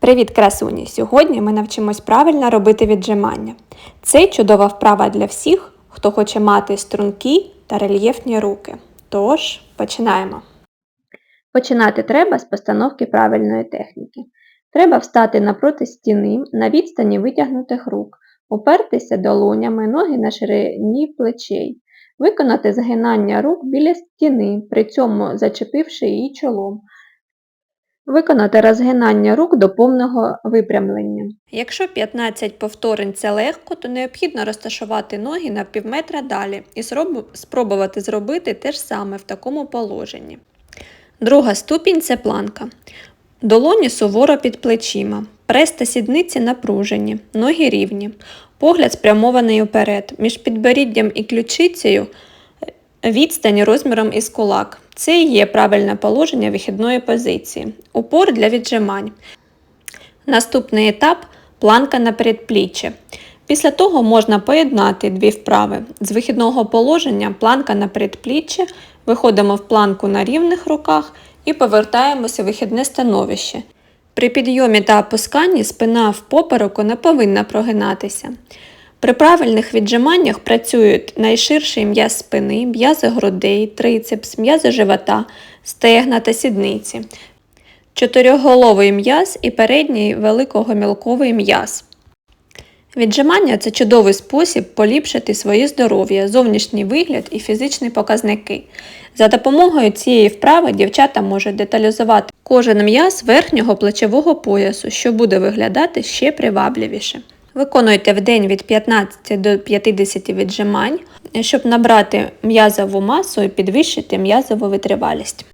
Привіт, красуні! Сьогодні ми навчимось правильно робити віджимання. Це чудова вправа для всіх, хто хоче мати стрункі та рельєфні руки. Тож, починаємо. Починати треба з постановки правильної техніки. Треба встати напроти стіни на відстані витягнутих рук, упертися долонями ноги на ширині плечей, виконати згинання рук біля стіни, при цьому зачепивши її чолом. Виконати розгинання рук до повного випрямлення. Якщо 15 повторень це легко, то необхідно розташувати ноги на півметра далі і спробувати зробити те ж саме в такому положенні. Друга ступінь це планка. Долоні суворо під плечима, прес та сідниці напружені, ноги рівні, погляд спрямований уперед, між підборіддям і ключицею відстань розміром із кулак. Це і є правильне положення вихідної позиції. Упор для віджимань. Наступний етап планка на передпліччя. Після того можна поєднати дві вправи. З вихідного положення планка на передпліччя, виходимо в планку на рівних руках і повертаємося в вихідне становище. При підйомі та опусканні спина в попереку не повинна прогинатися. При правильних віджиманнях працюють найширший м'яз спини, м'язи грудей, трицепс, м'язи живота, стегна та сідниці, чотирьохголовий м'яз і передній великогомілковий м'яз. Віджимання це чудовий спосіб поліпшити своє здоров'я, зовнішній вигляд і фізичні показники. За допомогою цієї вправи дівчата можуть деталізувати кожен м'яз верхнього плечового поясу, що буде виглядати ще привабливіше. Виконуйте в день від 15 до 50 віджимань, щоб набрати м'язову масу і підвищити м'язову витривалість.